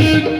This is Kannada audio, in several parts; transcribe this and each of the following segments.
Thank you.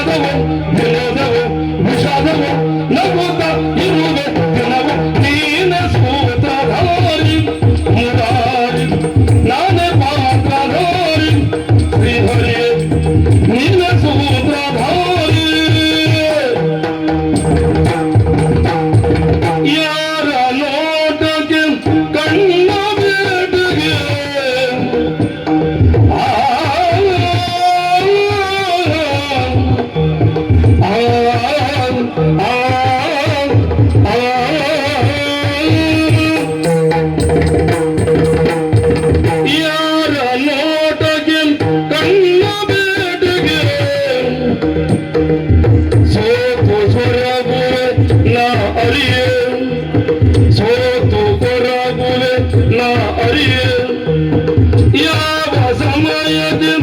I don't know.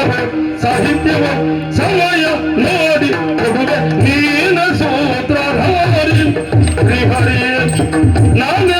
ಸಂಗ್ರಹ ಸಾಹಿತ್ಯವ ಸಮಯ ನೋಡಿ ಕೊಡುವ. ನೀನ ಸೋತ್ರ ಹರಿ ಹರಿ ನಾನೇ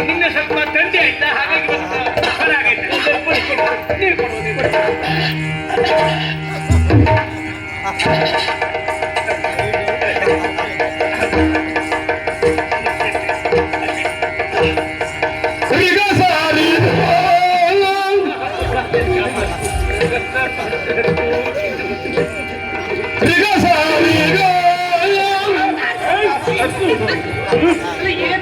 ನಿನ್ನ ಸ್ವಲ್ಪ ತಂದೆ ಆಯ್ತಾ? ಹಾಗಾಗಿ ನೀರು